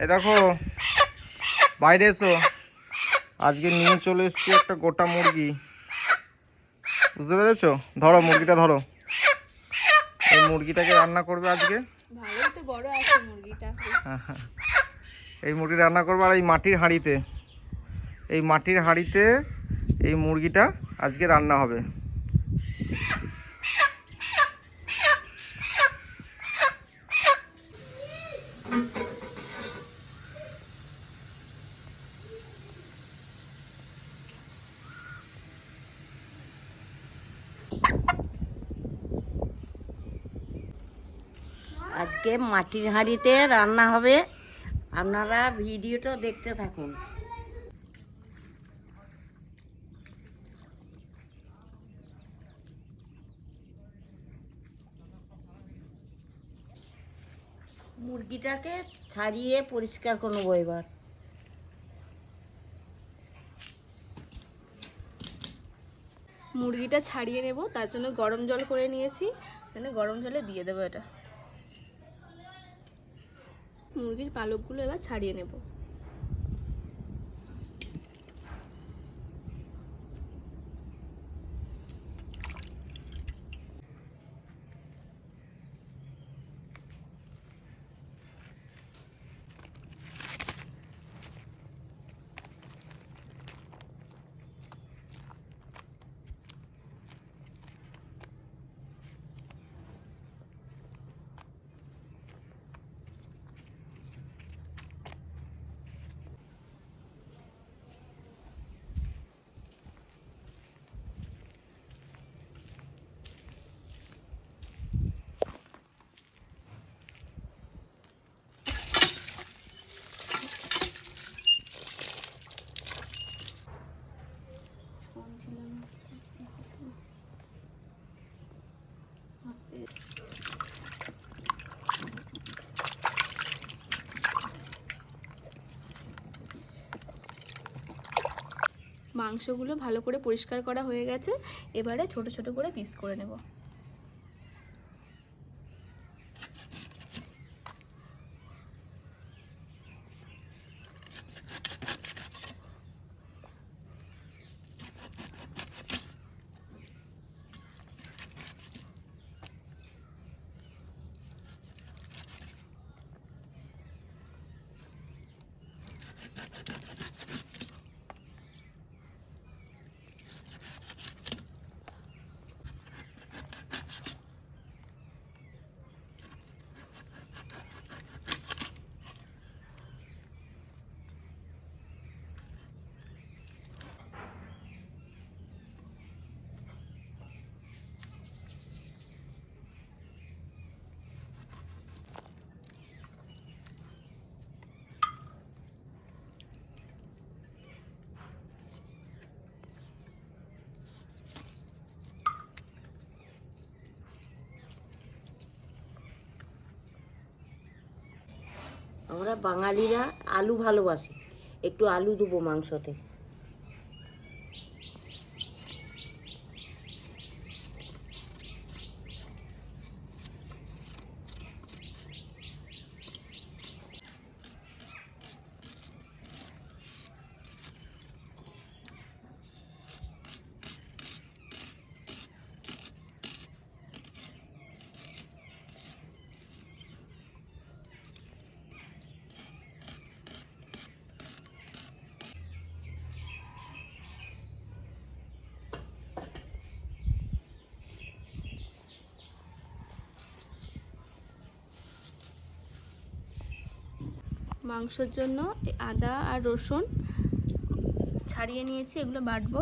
এই দেখো বাইরে এসো। আজকে নিয়ে চলে এসছি একটা গোটা মুরগি। বুঝতে পেরেছ? ধরো মুরগিটা ধরো। এই মুরগিটাকে রান্না করবে আজকে? এই মুরগি রান্না করব আর এই মাটির হাঁড়িতে। এই মাটির হাঁড়িতে এই মুরগিটা আজকে রান্না হবে। আজকে মাটির হাঁড়িতে রান্না হবে। আপনারা ভিডিওটা দেখতে থাকুন। মুরগিটাকে ছাড়িয়ে পরিষ্কার করব এবার। মুরগিটা ছাড়িয়ে নেব, তার জন্য গরম জল করে নিয়েছি। এখানে গরম জলে দিয়ে দেবো এটা। মুরগির পালকগুলো এবার ছাড়িয়ে নেব। মাংসগুলো ভালো করে পরিষ্কার করা হয়ে গেছে এবারে ছোট ছোট করে পিস করে নেব। আমরা বাঙালিরা আলু ভালোবাসি। একটু আলু দেবো মাংসতে। মাংসর জন্য আদা আর রসুন ছাড়িয়ে নিয়েছি এগুলো বাটবো।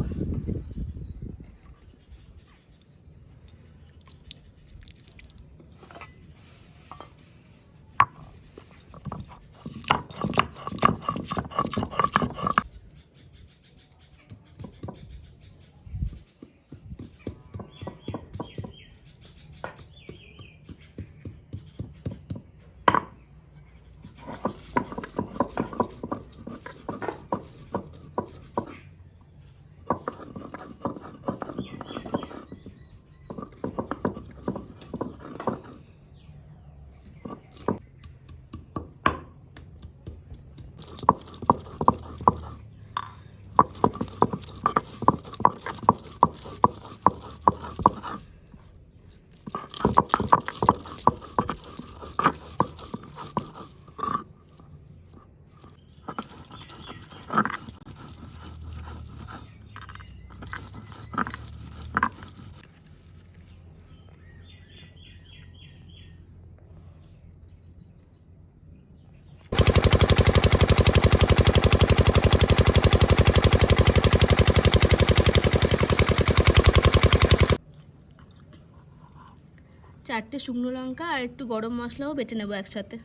চারটে শুকনো লঙ্কা আর একটু গরম মশলাও বেটে নেব একসাথে।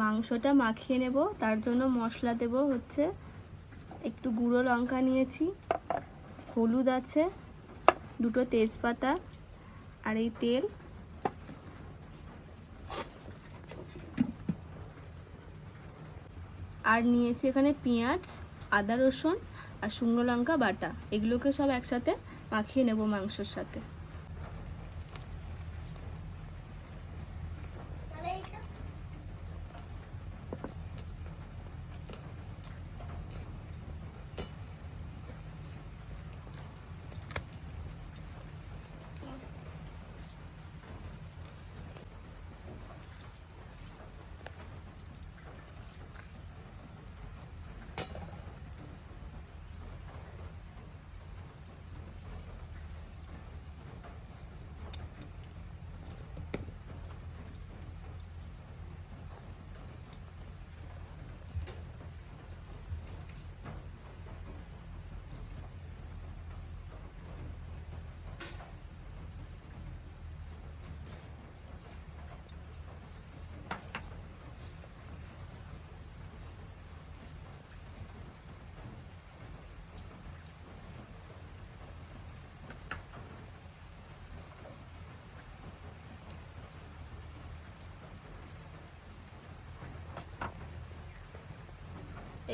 মাংসটা মাখিয়ে নেব, তার জন্য মশলা দেব হচ্ছে একটু গুঁড়ো লঙ্কা নিয়েছি। হলুদ আছে, দুটো তেজপাতা আর এই তেল। আর নিয়েছি এখানে পেঁয়াজ, আদা রসুন আর শুকনো লঙ্কা বাটা। এগুলোকে সব একসাথে মাখিয়ে নেব মাংসর সাথে।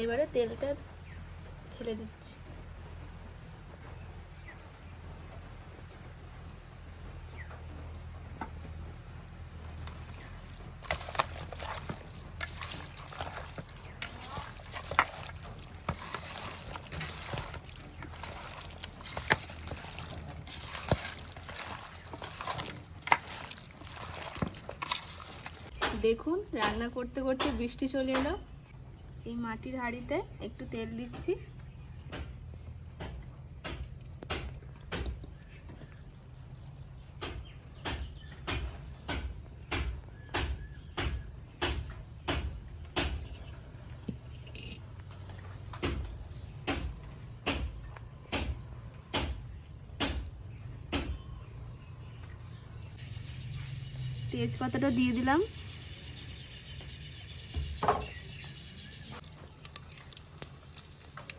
এবারে তেলটা ঢেলে দিচ্ছি। দেখুন রান্না করতে করতে বৃষ্টি চলে এলো। এই মাটির হাঁড়িতে একটু তেল দিচ্ছি। তেজপাতাটা দিয়ে দিলাম।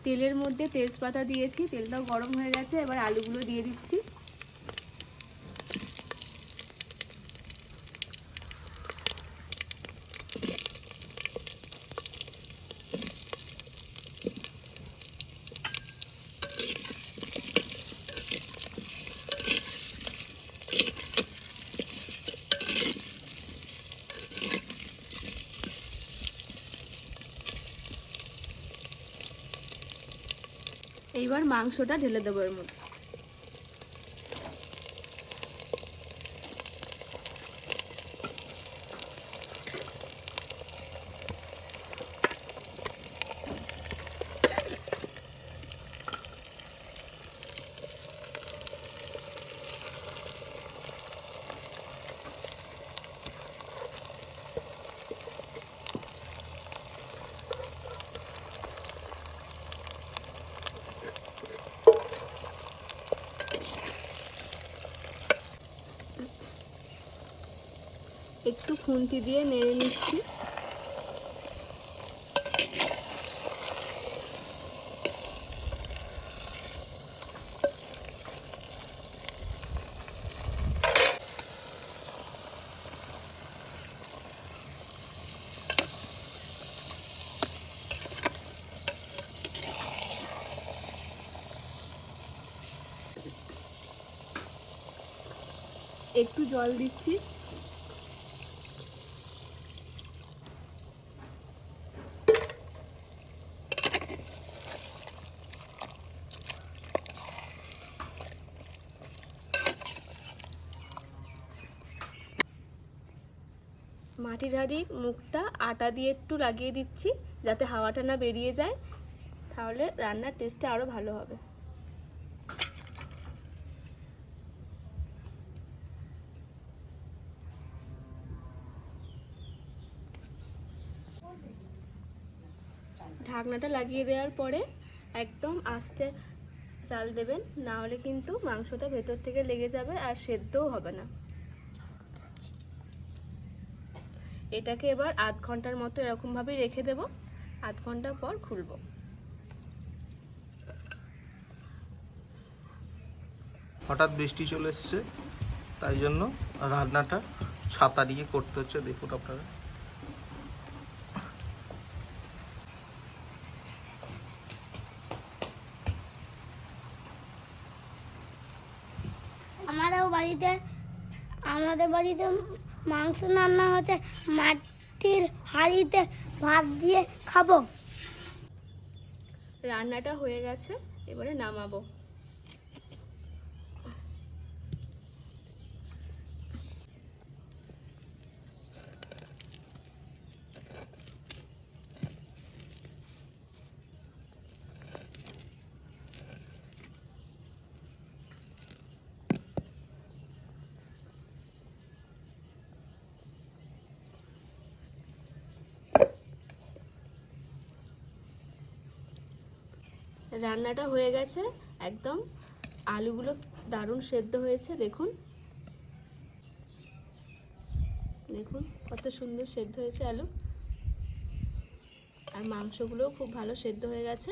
তেলের মধ্যে তেজপাতা দিয়েছি তেলটাও গরম হয়ে গেছে এবার আলুগুলো দিয়ে দিচ্ছি। এইবার মাংসটা ঢেলে দেবো এর মধ্যে একটু খুন্তি দিয়ে নেড়ে নিচ্ছি। একটু জল দিচ্ছি। মাটির হাঁড়ির মুখটা আটা দিয়ে একটু লাগিয়ে দিচ্ছি যাতে হাওয়াটা না বেরিয়ে যায়। তাহলে রান্নার টেস্টটা আরও ভালো হবে। ঢাকনাটা লাগিয়ে দেওয়ার পরে একদম আস্তে চাল দেবেন, না হলে কিন্তু মাংসটা ভেতর থেকে লেগে যাবে আর সেদ্ধও হবে না। এটাকে এবার আধ ঘণ্টার মতো এরকমভাবেই রেখে দেব। আধ ঘণ্টা পর খুলবো। হঠাৎ বৃষ্টি চলে এসছে তাই জন্য রান্নাটা ছাতা দিয়ে করতে হচ্ছে দেখুন আপনারা। আমাদের বাড়িতে আমাদের বাড়িতে মাংস রান্না হচ্ছে মাটির হাঁড়িতে ভাত দিয়ে খাব। রান্নাটা হয়ে গেছে এবারে নামাবো। রান্নাটা হয়ে গেছে একদম। আলুগুলো দারুণ সেদ্ধ হয়েছে, দেখুন। দেখুন কত সুন্দর সেদ্ধ হয়েছে আলু। আর মাংসগুলোও খুব ভালো সেদ্ধ হয়ে গেছে।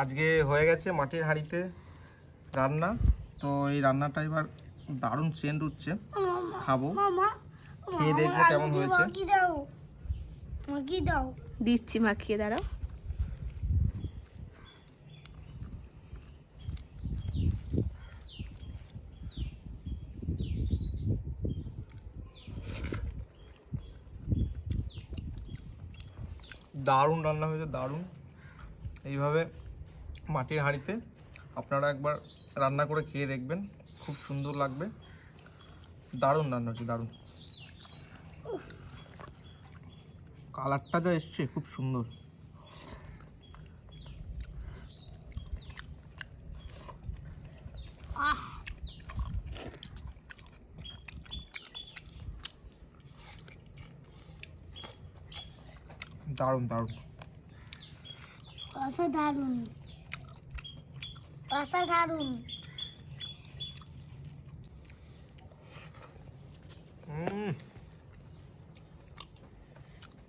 আজকে হয়ে গেছে মাটির হাঁড়িতে রান্না। তো এই রান্নাটা এবার দারুণ সেন্ট উঠছে খাব। খেয়ে দেখব কেমন হয়েছে। কি দাও। কি দাও। দিচ্ছি মাখিয়ে দাঁড়াও। দারুণ রান্না হয়েছে দারুণ। এইভাবে মাটির হাঁড়িতে। আপনারা একবার রান্না করে খেয়ে দেখবেন খুব সুন্দর লাগবে। দারুণ রান্না হচ্ছে দারুণ। কালারটা যা এসছে খুব সুন্দর। দারুণ দারুণ। অসাধারণ উম।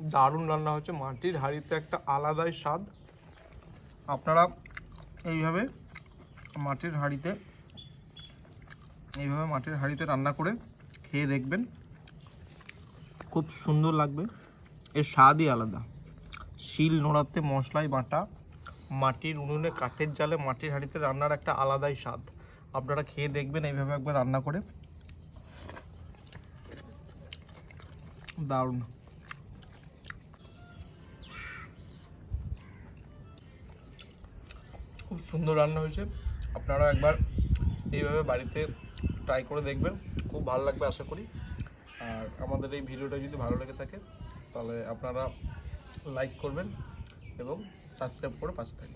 দারুণ রান্না হচ্ছে। মাটির হাঁড়িতে একটা আলাদাই স্বাদ। আপনারা এইভাবে মাটির হাঁড়িতে, এইভাবে মাটির হাঁড়িতে রান্না করে খেয়ে দেখবেন। খুব সুন্দর লাগবে। এর স্বাদই আলাদা। শিল নোড়াতে মশলায় বাটা মাটির উনুনে, কাঠের জালে, মাটির হাঁড়িতে রান্নার একটা আলাদাই স্বাদ। আপনারা খেয়ে দেখবেন, এইভাবে একবার রান্না করে। দারুণ। খুব সুন্দর রান্না হয়েছে। আপনারা একবার এইভাবে বাড়িতে ট্রাই করে দেখবেন। খুব ভালো লাগবে আশা করি। আর আমাদের এই ভিডিওটা যদি ভালো লেগে থাকে, তাহলে আপনারা লাইক করবেন এবং সাবস্ক্রাইব করে পাশে থাকবেন